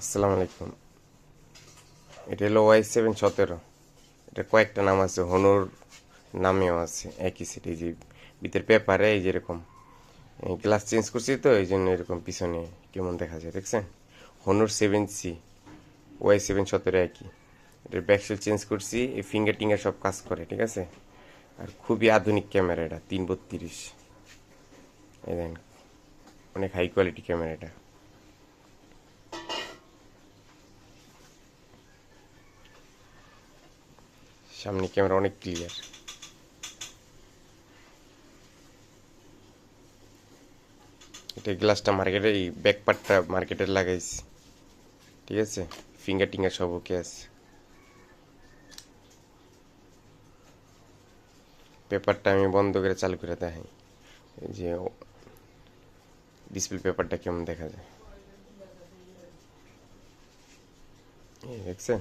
আসসালামু আলাইকুম। এটা হলো ওয়াই সেভেন সতেরো। এটা কয়েকটা নাম আছে, হনুর নামেও আছে, একই সেট যে ভিতর পেপারে এই যেরকম গ্লাস চেঞ্জ করছি তো, এই জন্য এরকম পিছনে কেমন দেখা যায়, দেখছেন? হনুর সেভেন সি ওয়াই সেভেন সতেরো একই। এটার ব্যাকসেল চেঞ্জ করছি, এই ফিঙ্গার টিঙ্গার সব কাজ করে, ঠিক আছে? আর খুবই আধুনিক ক্যামেরা এটা, তিন বত্রিশ। অনেক হাই কোয়ালিটি ক্যামেরা এটা। সামনে ক্যামেরা অনেক ক্লিয়ার এটা গ্লাসটা মার্কেটে এই ব্যাক পার্টটা মার্কেটে লাগাইছি। ঠিক আছে? ফিঙ্গার টিঙ্গার সব ওকে আছে। পেপারটা আমি বন্ধ করে চালু করে দেখাই। যে ডিসপ্লে পেপারটা কেমন দেখা যায়? দেখছেন?